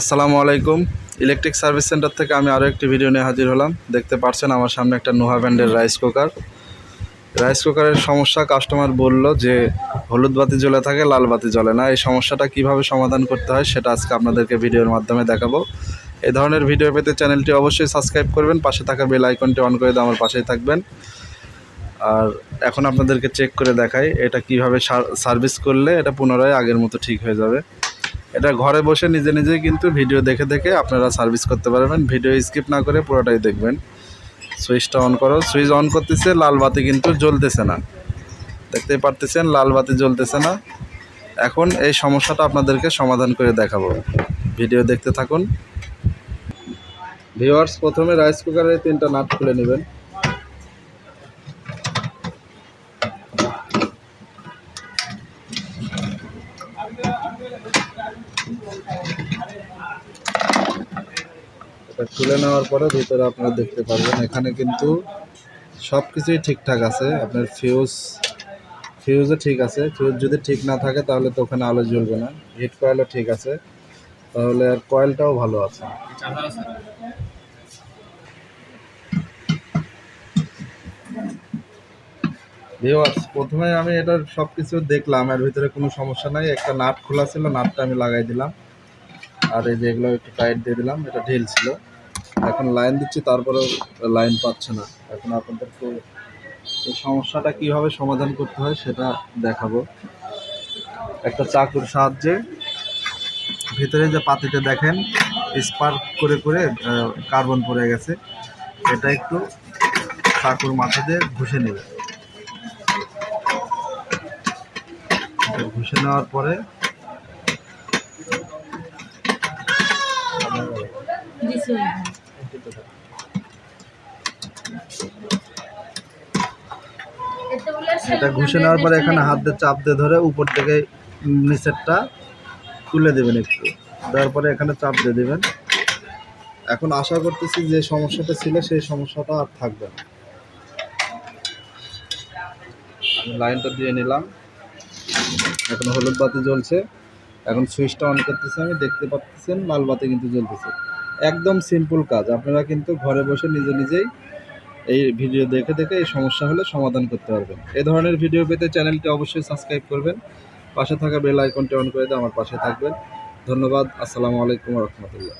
আসসালামু আলাইকুম। Electric service centre থেকে আমি আরও একটি ভিডিও নিয়ে হাজির হলাম। দেখতে পাচ্ছেন আমার সামনে একটা নোহা ব্র্যান্ডের রাইস কুকার রাইস কুকারের সমস্যা কাস্টমার বলল যে হলুদ বাতি জ্বলে থাকে, লাল বাতি জ্বলে না। এই সমস্যাটা কীভাবে সমাধান করতে হয় সেটা আজকে আপনাদেরকে ভিডিওর মাধ্যমে দেখাবো। এই ধরনের ভিডিও পেতে চ্যানেলটি অবশ্যই সাবস্ক্রাইব করবেন। পাশে থাকা বেল আইকনটি অন করে দিয়ে আমার পাশেই থাকবেন। আর এখন আপনাদেরকে চেক করে দেখাই, এটা কীভাবে সার্ভিস করলে এটা পুনরায় আগের মতো ঠিক হয়ে যাবে। এটা ঘরে বসে নিজে নিজেই কিন্তু ভিডিও দেখে দেখে আপনারা সার্ভিস করতে পারবেন। ভিডিও স্কিপ না করে পুরোটাই দেখবেন। সুইচটা অন করো। সুইচ অন করতেছে, লাল বাতি কিন্তু জ্বলতেছে না। দেখতেই পারতেছেন, লাল বাতি জ্বলতেছে না। এখন এই সমস্যাটা আপনাদেরকে সমাধান করে দেখাবো। ভিডিও দেখতে থাকুন। ভিওয়ার্স প্রথমে রাইস কুকারের তিনটা নাট খুলে নেবেন। এটা তুলে নেওয়ার পরে ভিতরে আপনারা দেখতে পারবেন, এখানে কিন্তু সব কিছুই ঠিকঠাক আছে। আপনার ফিউজ ফিউজও ঠিক আছে। ফিউজ যদি ঠিক না থাকে, তাহলে তো ওখানে আলো জ্বলবে না। হিট কয়েলও ঠিক আছে। তাহলে আর কয়েলটাও ভালো আছে। ভিওয়ার্স প্রথমে আমি এটার সব কিছু দেখলাম, এর ভিতরে কোনো সমস্যা নাই। একটা নাট খোলা ছিল, নাটটা আমি লাগাই দিলাম। আর এই যে এগুলো একটু টাইট দিয়ে দিলাম, এটা ঢিল ছিল। এখন লাইন দিচ্ছি, তারপরেও লাইন পাচ্ছে না। এখন আপনাদেরকে এই সমস্যাটা কীভাবে সমাধান করতে হয় সেটা দেখাবো। একটা চাকুর সাহায্যে ভিতরে যে পাতিতে দেখেন স্পার্ক করে করে কার্বন পড়ে গেছে। এটা একটু চাকুর মাথা দিয়ে ঘষে নেবে এটা ঘষে নেওয়ার পরে এটা ঘষে নেওয়ার পরে এখানে হাত দিয়ে চাপ দিয়ে ধরে উপর থেকে নিচেরটা তুলে দেবেন একটু। দেওয়ার পরে এখানে চাপ দিয়ে দেবেন। এখন আশা করতেছি যে সমস্যাটা ছিল সেই সমস্যাটা আর থাকবে না। আমি লাইনটা দিয়ে নিলাম। এখন হলুদ বাতি জ্বলছে। এখন সুইচটা অন করতেছি আমি, দেখতে পাচ্ছেন, লাল বাতি কিন্তু জ্বলতেছে। একদম সিম্পল কাজ। আপনারা কিন্তু ঘরে বসে নিজে নিজেই এই ভিডিও দেখে দেখে এই সমস্যা হলে সমাধান করতে পারবেন। এ ধরনের ভিডিও পেতে চ্যানেলটি অবশ্যই সাবস্ক্রাইব করবেন। পাশে থাকা বেল আইকনটি অন করে দিয়ে আমার পাশে থাকবেন। ধন্যবাদ। আসসালামু আলাইকুম রহমতুল্লাহ।